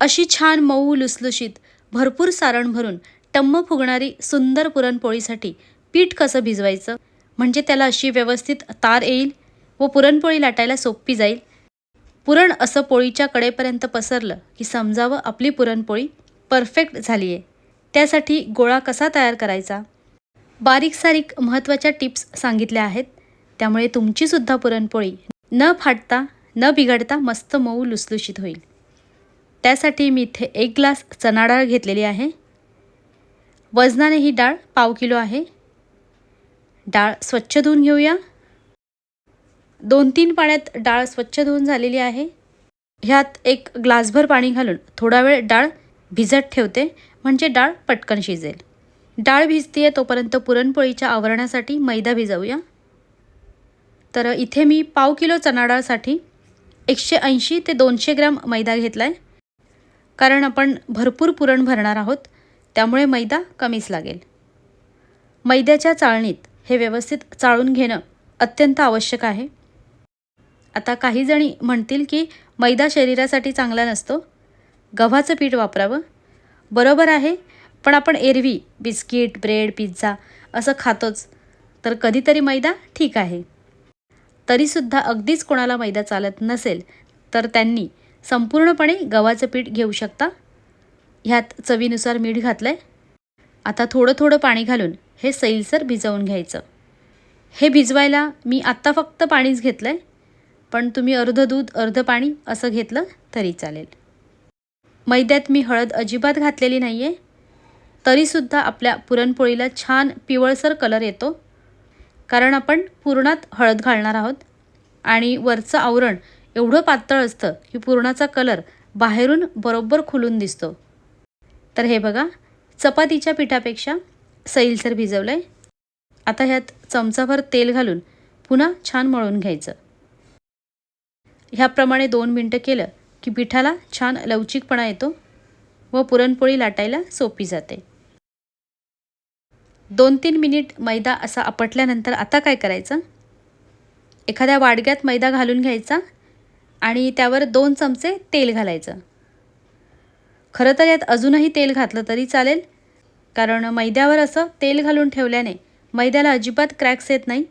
अशी छान मऊ लुसलुशीत भरपूर सारण भरून टम्म फुगणारी सुंदर पुरणपोळीसाठी पीठ कसं भिजवायचं? म्हणजे त्याला अशी व्यवस्थित तार येईल व पुरणपोळी लाटायला सोपी जाईल? पुरण असं पोळीच्या कडेपर्यंत पसरलं की समजावं आपली पुरणपोळी परफेक्ट झाली आहे त्यासाठी गोळा कसा तयार करायचा? बारीक सारीक महत्त्वाच्या टिप्स सांगितल्या आहेत. त्यामुळे तुमचीसुद्धा पुरणपोळी न फाटता न बिघडता मस्त मऊ लुसलुशीत होईल. त्यासाठी मी इथे एक ग्लास चणा डाळ घेतलेली आहे. वजनाने ही डाळ पाव किलो आहे. डाळ स्वच्छ धुवून घेऊया. दोन तीन पाण्यात डाळ स्वच्छ धुवून झालेली आहे. ह्यात एक ग्लासभर पाणी घालून थोडा वेळ डाळ भिजत ठेवते म्हणजे डाळ पटकन शिजेल. डाळ भिजते तोपर्यंत पुरणपोळीच्या आवरणासाठी मैदा भिजवूया. तर इथे मी पाव किलो चणा डाळसाठी एकशे ऐंशी ते दोनशे ग्रॅम मैदा घेतला आहे कारण आपण भरपूर पुरण भरणार आहोत त्यामुळे मैदा कमीच लागेल. मैद्याच्या चाळणीत हे व्यवस्थित चाळून घेणं अत्यंत आवश्यक आहे. आता काही जणी म्हणतील की मैदा शरीरासाठी चांगला नसतो. गव्हाचं पीठ वापरावं. बरोबर आहे पण आपण एरवी बिस्किट ब्रेड पिझ्झा असं खातोच तर कधीतरी मैदा ठीक आहे. तरीसुद्धा अगदीच कोणाला मैदा चालत नसेल तर त्यांनी संपूर्णपणे गव्हाचं पीठ घेऊ शकता? ह्यात चवीनुसार मीठ घातलं आहे आता थोडं थोडं पाणी घालून हे सैलसर भिजवून घ्यायचं. हे भिजवायला मी आत्ता फक्त पाणीच घेतलं आहे पण तुम्ही अर्धं दूध अर्धं पाणी असं घेतलं तरी चालेल. मैद्यात मी हळद अजिबात घातलेली नाही आहे तरीसुद्धा आपल्या पुरणपोळीला छान पिवळसर कलर येतो. कारण आपण पुरणात हळद घालणार आहोत आणि वरचं आवरण एवढं पातळ असतं की पुरणाचा कलर बाहेरून बरोबर खुलून दिसतो. तर हे बघा चपातीच्या पिठापेक्षा सैलसर भिजवलं आहे आता ह्यात चमचाभर तेल घालून पुन्हा छान मळून घ्यायचं. ह्याप्रमाणे दोन मिनटं केलं की पिठाला छान लवचिकपणा येतो व पुरणपोळी लाटायला सोपी जाते. दोन तीन मिनिट मैदा असा आपटल्यानंतर आता काय करायचं? एखाद्या वाडग्यात मैदा घालून घ्यायचा आणि त्यावर दोन चमचे तेल घालायचं. खरं तर यात अजूनही तेल घातलं तरी चालेल कारण मैद्यावर असं तेल घालून ठेवल्याने मैद्याला अजिबात क्रॅक्स येत नाही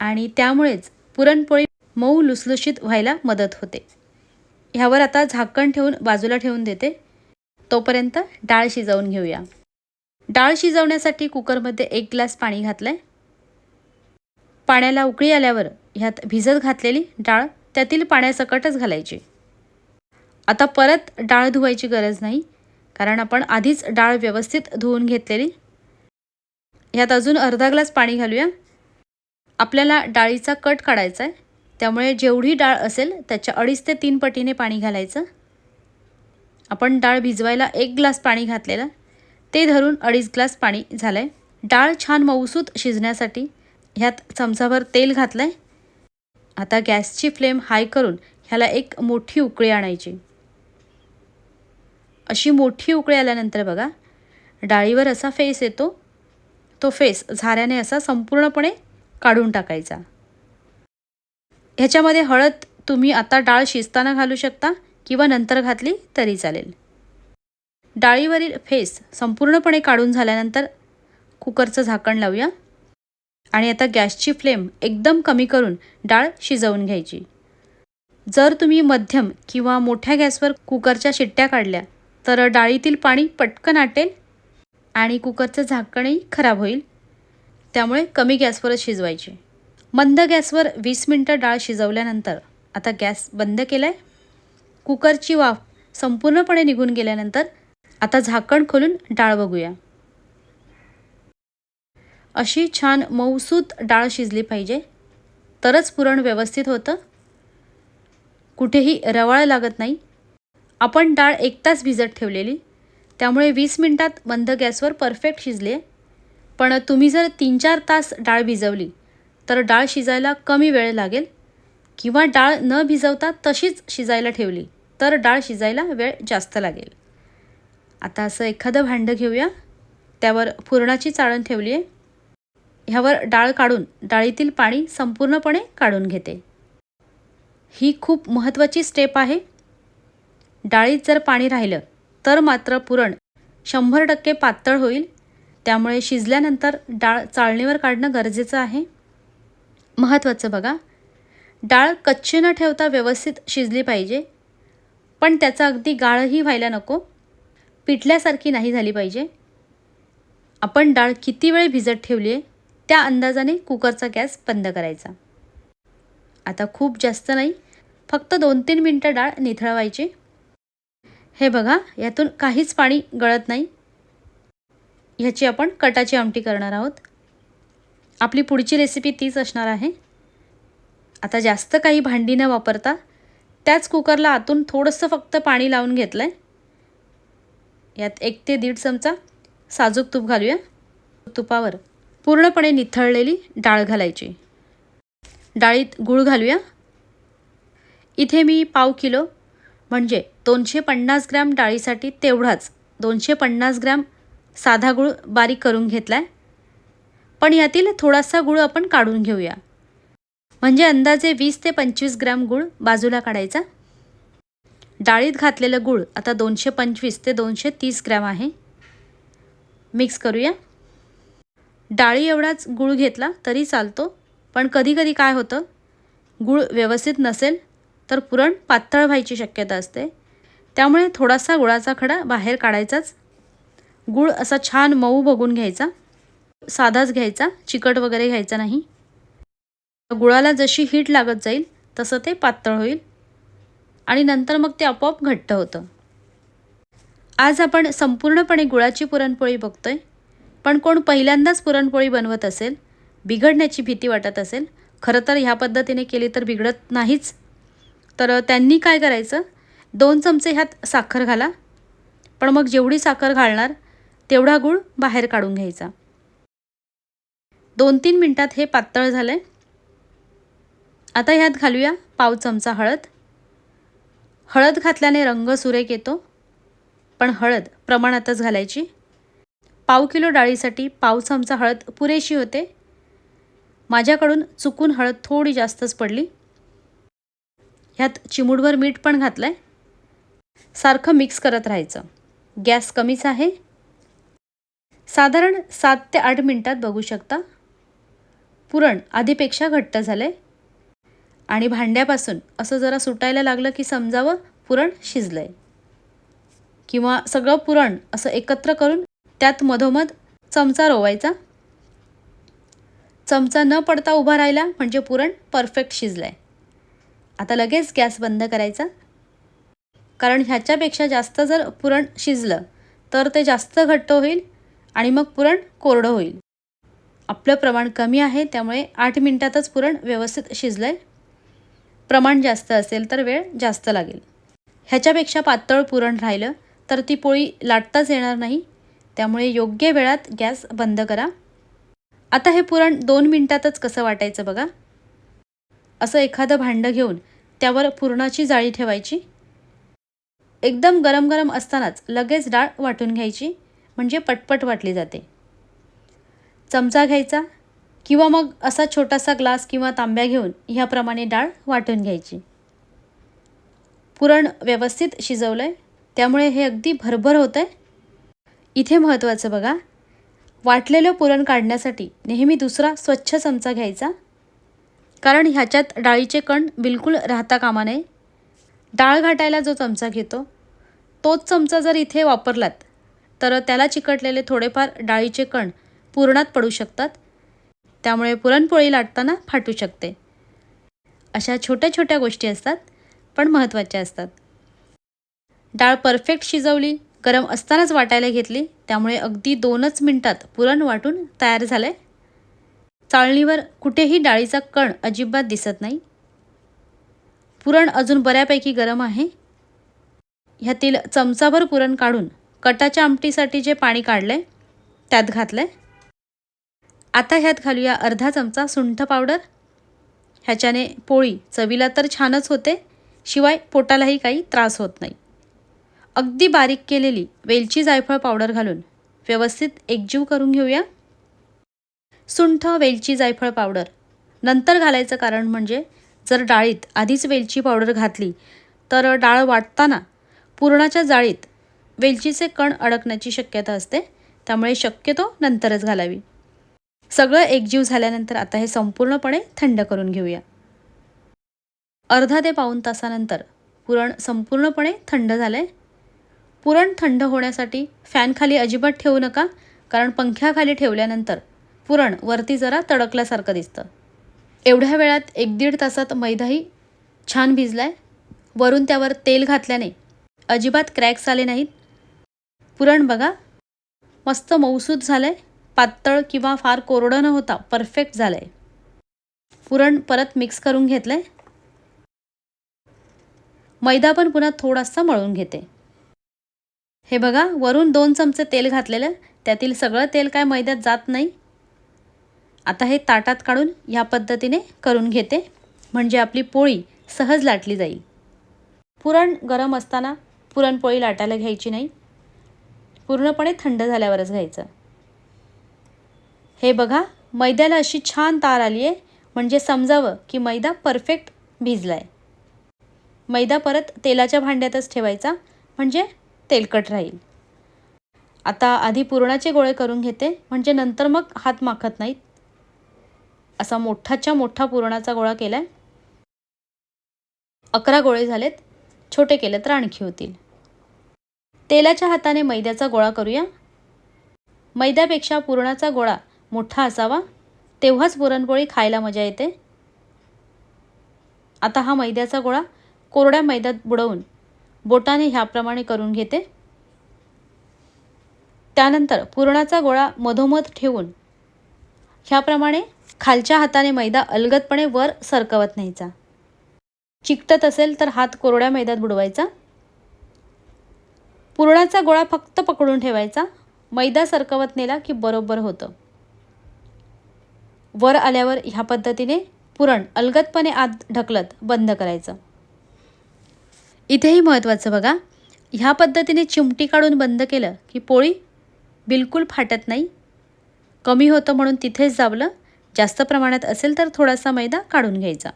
आणि त्यामुळेच पुरणपोळी मऊ लुसलुशीत व्हायला मदत होते. ह्यावर आता झाकण ठेवून बाजूला ठेवून देते. तोपर्यंत डाळ शिजवून घेऊया. डाळ शिजवण्यासाठी कुकरमध्ये एक ग्लास पाणी घातलं आहे पाण्याला उकळी आल्यावर ह्यात भिजत घातलेली डाळ त्यातील पाण्यासकटच घालायची. आता परत डाळ धुवायची गरज नाही कारण आपण आधीच डाळ व्यवस्थित धुवून घेतलेली. ह्यात अजून अर्धा ग्लास पाणी घालूया. आपल्याला डाळीचा कट काढायचा आहे त्यामुळे जेवढी डाळ असेल त्याच्या अडीच ते तीन पटीने पाणी घालायचं. आपण डाळ भिजवायला एक ग्लास पाणी घातलेलं ते धरून अडीच ग्लास पाणी झालं आहे डाळ छान मऊसूत शिजण्यासाठी ह्यात चमचाभर तेल घातलं आहे आता गॅसची फ्लेम हाय करून ह्याला एक मोठी उकळी आणायची. अशी मोठी उकळी आल्यानंतर बघा डाळीवर असा फेस येतो तो फेस झाऱ्याने असा संपूर्णपणे काढून टाकायचा. ह्याच्यामध्ये हळद तुम्ही आता डाळ शिजताना घालू शकता किंवा नंतर घातली तरी चालेल. डाळीवरील फेस संपूर्णपणे काढून झाल्यानंतर कुकरचं झाकण लावूया. आणि आता गॅसची फ्लेम एकदम कमी करून डाळ शिजवून घ्यायची. जर तुम्ही मध्यम किंवा मोठ्या गॅसवर कुकरच्या शिट्ट्या काढल्या तर डाळीतील पाणी पटकन आटेल आणि कुकरचं झाकणही खराब होईल. त्यामुळे कमी गॅसवरच शिजवायचे. मंद गॅसवर वीस मिनटं डाळ शिजवल्यानंतर आता गॅस बंद केला आहे कुकरची वाफ संपूर्णपणे निघून गेल्यानंतर आता झाकण खोलून डाळ बघूया. अशी छान मऊसूत डाळ शिजली पाहिजे. तरच पुरण व्यवस्थित होतं. कुठेही रवाळ लागत नाही. आपण डाळ एक तास भिजत ठेवलेली. त्यामुळे वीस मिनटात बंद गॅसवर परफेक्ट शिजली आहे पण तुम्ही जर तीन चार तास डाळ भिजवली तर डाळ शिजायला कमी वेळ लागेल. किंवा डाळ न भिजवता तशीच शिजायला ठेवली तर डाळ शिजायला वेळ जास्त लागेल. आता असं एखादं भांडं घेऊया. त्यावर पुरणाची चाळण ठेवली आहे ह्यावर डाळ काढून डाळीतील पाणी संपूर्णपणे काढून घेते. ही खूप महत्त्वाची स्टेप आहे. डाळीत जर पाणी राहिलं तर मात्र पुरण शंभर टक्के पातळ होईल. त्यामुळे शिजल्यानंतर डाळ चाळणीवर काढणं गरजेचं आहे. महत्त्वाचं बघा डाळ कच्ची न ठेवता व्यवस्थित शिजली पाहिजे. पण त्याचा अगदी गाळही व्हायला नको. पिठल्यासारखी नाही झाली पाहिजे. आपण डाळ किती वेळ भिजत ठेवली आहे त्या अंदाजाने कुकरचा गॅस बंद करायचा. आता खूप जास्त नाही फक्त दोन तीन मिनटं डाळ निथळवायची. हे बघा यातून काहीच पाणी गळत नाही. ह्याची आपण कटाची आमटी करणार आहोत. आपली पुढची रेसिपी तीच असणार आहे. आता जास्त काही भांडी न वापरता त्याच कुकरला आतून थोडंसं फक्त पाणी लावून घेतलं आहे यात एक ते दीड चमचा साजूक तूप घालूया. तुपावर. पूर्णपणे निथळलेली डाळ घालायची. डाळीत गूळ घालूया. इथे मी पाव किलो म्हणजे दोनशे पन्नास ग्रॅम डाळीसाठी तेवढाच दोनशे पन्नास ग्रॅम साधा गूळ बारीक करून घेतला आहे पण यातील थोडासा गूळ आपण काढून घेऊया. म्हणजे अंदाजे वीस ते पंचवीस ग्रॅम गूळ बाजूला काढायचा. डाळीत घातलेलं गूळ आता दोनशे पंचवीस ते दोनशे तीस ग्रॅम आहे. मिक्स करूया. डाळी एवढाच गूळ घेतला तरी चालतो. पण कधीकधी काय होतं? गूळ व्यवस्थित नसेल तर पुरण पातळ व्हायची शक्यता असते. त्यामुळे थोडासा गुळाचा खडा बाहेर काढायचाच. गूळ असा छान मऊ बघून घ्यायचा. साधाच घ्यायचा चिकट वगैरे घ्यायचा नाही. गुळाला जशी हीट लागत जाईल तसं ते पातळ होईल. आणि नंतर मग ते आपोआप घट्ट होतं. आज आपण संपूर्णपणे गुळाची पुरणपोळी बघतोय. पण कोण पहिल्यांदाच पुरणपोळी बनवत असेल बिघडण्याची भीती वाटत असेल खरं तर ह्या पद्धतीने केली तर बिघडत नाहीच. तर त्यांनी काय करायचं? दोन चमचे ह्यात साखर घाला. पण मग जेवढी साखर घालणार तेवढा गूळ बाहेर काढून घ्यायचा. दोन तीन मिनटात हे पातळ झालं आहे आता ह्यात घालूया पाव चमचा हळद. हळद घातल्याने रंग सुरेख येतो. पण हळद प्रमाणातच घालायची. पाव किलो डाळीसाठी पाव चमचा हळद पुरेशी होते. माझ्याकडून चुकून हळद थोडी जास्तच पडली. ह्यात चिमूडभर मीठ पण घातलं आहे सारखं मिक्स करत राहायचं. गॅस कमीच आहे. साधारण सात ते आठ मिनटात बघू शकता. पुरण आधीपेक्षा घट्ट झालं आहे आणि भांड्यापासून असं जरा सुटायला लागलं की समजावं पुरण शिजलं आहे किंवा सगळं पुरण असं एकत्र करून त्यात मधोमध चमचा रोवायचा. चमचा न पडता उभा राहिला म्हणजे पुरण परफेक्ट शिजलं आहे आता लगेच गॅस बंद करायचा. कारण ह्याच्यापेक्षा जास्त जर पुरण शिजलं तर ते जास्त घट्ट होईल आणि मग पुरण कोरडं होईल. आपलं प्रमाण कमी आहे त्यामुळे आठ मिनटातच पुरण व्यवस्थित शिजलं आहे प्रमाण जास्त असेल तर वेळ जास्त लागेल. ह्याच्यापेक्षा पातळ पुरण राहिलं तर ती पोळी लाटताच येणार नाही. त्यामुळे योग्य वेळात गॅस बंद करा. आता हे पुरण दोन मिनटातच कसं वाटायचं बघा. असं एखादं भांडं घेऊन त्यावर पुरणाची जाळी ठेवायची. एकदम गरम गरम असतानाच लगेच डाळ वाटून घ्यायची म्हणजे पटपट वाटली जाते. चमचा घ्यायचा किंवा मग असा छोटासा ग्लास किंवा तांब्या घेऊन ह्याप्रमाणे डाळ वाटून घ्यायची. पुरण व्यवस्थित शिजवलं आहे त्यामुळे हे अगदी भरभर होतं आहे इथे महत्त्वाचं बघा. वाटलेलं पुरण काढण्यासाठी नेहमी दुसरा स्वच्छ चमचा घ्यायचा. कारण ह्याच्यात डाळीचे कण बिलकुल राहता कामा नये. डाळ घाटायला जो चमचा घेतो तोच चमचा जर इथे वापरलात तर त्याला चिकटलेले थोडेफार डाळीचे कण पुरणात पडू शकतात. त्यामुळे पुरणपोळी लाटताना फाटू शकते. अशा छोट्या छोट्या गोष्टी असतात पण महत्त्वाच्या असतात. डाळ परफेक्ट शिजवली गरम असतानाच वाटायला घेतली. त्यामुळे अगदी दोनच मिनटात पुरण वाटून तयार झालं आहे चाळणीवर कुठेही डाळीचा कण अजिबात दिसत नाही. पुरण अजून बऱ्यापैकी गरम आहे. ह्यातील चमचाभर पुरण काढून कटाच्या आमटीसाठी जे पाणी काढलं आहे त्यात घातलं आहे आता ह्यात घालूया अर्धा चमचा सुंठ पावडर. ह्याच्याने पोळी चवीला तर छानच होते शिवाय पोटालाही काही त्रास होत नाही. अगदी बारीक केलेली वेलची जायफळ पावडर घालून व्यवस्थित एकजीव करून घेऊया. सुंठ वेलची जायफळ पावडर. नंतर घालायचं कारण म्हणजे जर डाळीत आधीच वेलची पावडर घातली तर डाळ वाटताना पुरणाच्या जाळीत वेलचीचे कण अडकण्याची शक्यता असते त्यामुळे शक्यतो नंतरच घालावी. सगळं एकजीव झाल्यानंतर आता हे संपूर्णपणे थंड करून घेऊया. अर्धा ते पाऊण तासानंतर पुरण संपूर्णपणे थंड झालं आहे पुरण थंड होण्यासाठी फॅनखाली अजिबात ठेवू नका कारण पंख्याखाली ठेवल्यानंतर पुरण वरती जरा तडकल्यासारखं दिसतं. एवढ्या वेळात एक दीड तासात मैदाही छान भिजलाय. वरून त्यावर तेल घातल्याने अजिबात क्रॅक्स आले नाहीत. पुरण बघा मस्त मऊसूद झालंय. पातळ किंवा फार कोरडं न होता परफेक्ट झालंय. पुरण परत मिक्स करून घेतलंय. मैदा पण पुन्हा थोडासा मळून घेते. हे बघा वरून दोन चमचे तेल घातलेलं त्यातील सगळं तेल काय मैद्यात जात नाही. आता हे ताटात काढून ह्या पद्धतीने करून घेते. म्हणजे आपली पोळी सहज लाटली जाईल. पुरण गरम असताना पुरणपोळी लाटायला घ्यायची नाही. पूर्णपणे थंड झाल्यावरच घ्यायचं. हे बघा मैद्याला अशी छान तार आली आहे. म्हणजे समजावं की मैदा परफेक्ट भिजला आहे मैदा परत तेलाच्या भांड्यातच ठेवायचा. म्हणजे तेलकट राहील. आता आधी पुरणाचे गोळे करून घेते म्हणजे नंतर मग हात माखत नाहीत. असा मोठाच्या मोठा पुरणाचा गोळा केला आहे अकरा गोळे झालेत छोटे केले तर आणखी होतील. तेलाच्या हाताने मैद्याचा गोळा करूया. मैद्यापेक्षा पुरणाचा गोळा मोठा असावा तेव्हाच पुरणपोळी खायला मजा येते. आता हा मैद्याचा गोळा कोरड्या मैद्यात बुडवून बोटाने ह्याप्रमाणे करून घेते. त्यानंतर पुरणाचा गोळा मधोमध ठेवून ह्याप्रमाणे खालच्या हाताने मैदा अलगदपणे वर सरकवत न्यायचा. चिकटत असेल तर हात कोरड्या मैद्यात बुडवायचा. पुरणाचा गोळा फक्त पकडून ठेवायचा. मैदा सरकवत नेला की बरोबर होतं. वर आल्यावर ह्या पद्धतीने पुरण अलगदपणे आत ढकलत बंद करायचं. इथेही महत्त्वाचं बघा. ह्या पद्धतीने चिमटी काढून बंद केलं की पोळी बिलकुल फाटत नाही. कमी होतं म्हणून तिथेच जावलं. जास्त प्रमाणात असेल तर थोडासा मैदा काढून घ्यायचा.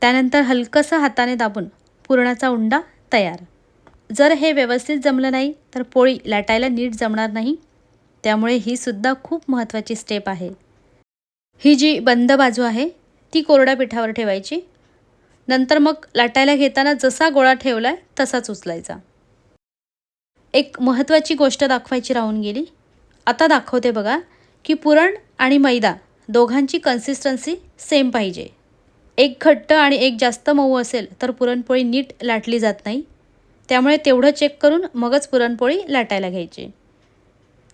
त्यानंतर हलकंसं हाताने दाबून पुरणाचा उंडा तयार. जर हे व्यवस्थित जमलं नाही तर पोळी लाटायला नीट जमणार नाही. त्यामुळे ही सुद्धा खूप महत्त्वाची स्टेप आहे. ही जी बंद बाजू आहे ती कोरड्या पिठावर ठेवायची. नंतर मग लाटायला घेताना जसा गोळा ठेवला आहे तसाच उचलायचा. एक महत्त्वाची गोष्ट दाखवायची राहून गेली. आता दाखवते बघा की पुरण आणि मैदा दोघांची कन्सिस्टन्सी सेम पाहिजे. एक घट्ट आणि एक जास्त मऊ असेल तर पुरणपोळी नीट लाटली जात नाही. त्यामुळे तेवढं चेक करून मगच पुरणपोळी लाटायला घ्यायची.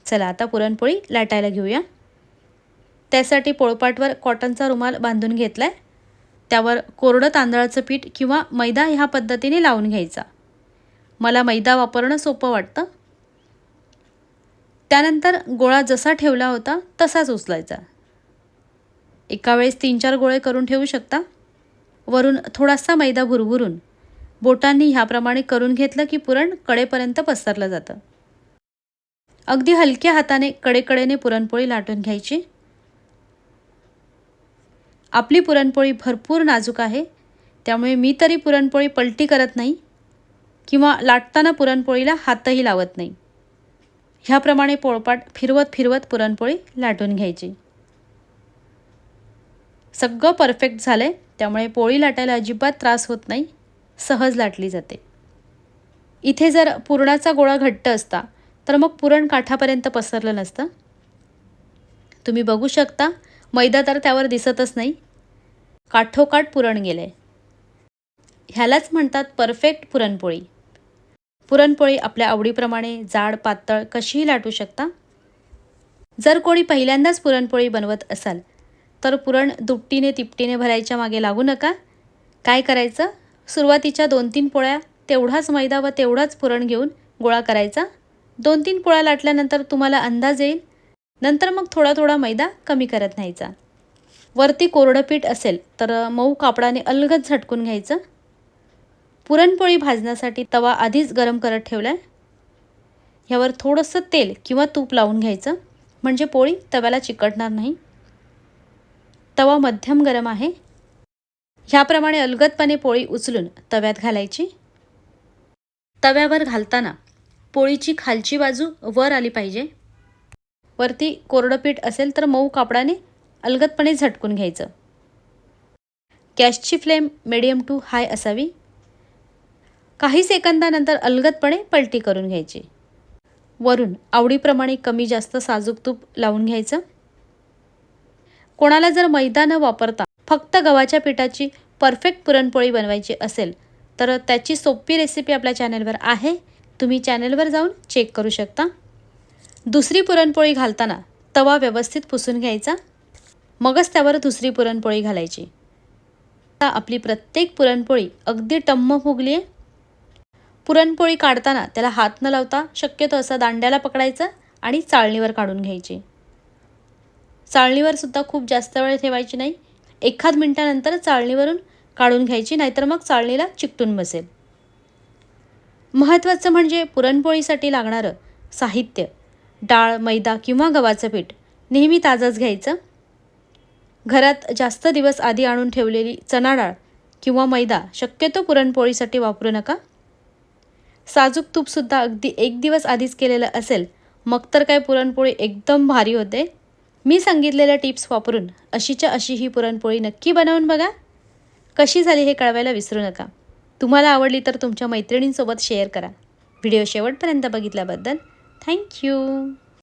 चला आता पुरणपोळी लाटायला घेऊया. त्यासाठी पोळपाटवर कॉटनचा रुमाल बांधून घेतला आहे त्यावर कोरडं तांदळाचं पीठ किंवा मैदा ह्या पद्धतीने लावून घ्यायचा. मला मैदा वापरणं सोपं वाटतं. त्यानंतर गोळा जसा ठेवला होता तसाच उचलायचा. एका वेळेस तीन चार गोळे करून ठेवू शकता? वरून थोडासा मैदा भुरभुरून. बोटांनी ह्याप्रमाणे करून घेतलं की पुरण कडेपर्यंत पसरलं जातं. अगदी हलक्या हाताने कडेकडेने पुरणपोळी लाटून घ्यायची. आपली पुरणपोळी भरपूर नाजूक आहे. त्यामुळे मी तरी पुरणपोळी पलटी करत नाही किंवा लाटताना पुरणपोळीला हातही लावत नाही. ह्याप्रमाणे पोळपाट फिरवत फिरवत पुरणपोळी लाटून घ्यायची. सगळं परफेक्ट झालं आहे त्यामुळे पोळी लाटायला अजिबात त्रास होत नाही सहज लाटली जाते. इथे जर पुरणाचा गोळा घट्ट असता तर मग पुरण काठापर्यंत पसरलं नसतं. तुम्ही बघू शकता मैदा तर त्यावर दिसतच नाही. काठोकाठ पुरण गेलं. आहे ह्यालाच म्हणतात परफेक्ट पुरणपोळी. पुरणपोळी आपल्या आवडीप्रमाणे जाड पातळ कशीही लाटू शकता. जर कोणी पहिल्यांदाच पुरणपोळी बनवत असाल तर पुरण दुपटीने तिपटीने भरायच्या मागे लागू नका. काय करायचं? सुरुवातीच्या दोन तीन पोळ्या तेवढाच मैदा व तेवढाच पुरण घेऊन गोळा करायचा. दोन तीन पोळ्या लाटल्यानंतर तुम्हाला अंदाज येईल नंतर मग थोडा थोडा मैदा कमी करत न्यायचा. वरती कोरडं पीठ असेल तर मऊ कापडाने अलगद झटकून घ्यायचं. पुरणपोळी भाजण्यासाठी तवा आधीच गरम करत ठेवला आहे ह्यावर थोडंसं तेल किंवा तूप लावून घ्यायचं. म्हणजे पोळी तव्याला चिकटणार नाही. तवा मध्यम गरम आहे. ह्याप्रमाणे अलगदपणे पोळी उचलून तव्यात घालायची. तव्यावर घालताना पोळीची खालची बाजू वर आली पाहिजे. वरती कोरडं पीठ असेल तर मऊ कापडाने अलगदपणे झटकून घ्यायचं. गॅसची फ्लेम मिडियम टू हाय असावी. काही सेकंदानंतर अलगदपणे पलटी करून घ्यायची. वरून आवडीप्रमाणे कमी जास्त साजूक तूप लावून घ्यायचं. कोणाला जर मैदा न वापरता फक्त गव्हाच्या पिठाची परफेक्ट पुरणपोळी बनवायची असेल तर त्याची सोपी रेसिपी आपल्या चॅनलवर आहे. तुम्ही चॅनलवर जाऊन चेक करू शकता. दुसरी पुरणपोळी घालताना तवा व्यवस्थित पुसून घ्यायचा. मगच त्यावर दुसरी पुरणपोळी घालायची. आता आपली प्रत्येक पुरणपोळी अगदी टम्म फुगली आहे पुरणपोळी काढताना त्याला हात न लावता शक्यतो असा दांड्याला पकडायचं आणि चाळणीवर काढून घ्यायची. चाळणीवर सुद्धा खूप जास्त वेळ ठेवायची नाही. एखाद मिनटानंतर चाळणीवरून काढून घ्यायची नाहीतर मग चाळणीला चिकटून बसेल. महत्त्वाचं म्हणजे पुरणपोळीसाठी लागणारं साहित्य. डाळ मैदा किंवा गव्हाचं पीठ. नेहमी ताजंच घ्यायचं. घरात जास्त दिवस आधी आणून ठेवलेली चणा डाळ किंवा मैदा शक्यतो पुरणपोळीसाठी वापरू नका. साजूक तूपसुद्धा अगदी एक दिवस आधीच केलेलं असेल मग तर काय पुरणपोळी एकदम भारी होते. मी सांगितलेल्या टिप्स वापरून अशीच्या अशी ही पुरणपोळी नक्की बनवून बघा. कशी झाली हे कळवायला विसरू नका. तुम्हाला आवडली तर तुमच्या मैत्रिणींसोबत शेअर करा. व्हिडिओ शेवटपर्यंत बघितल्याबद्दल thank you.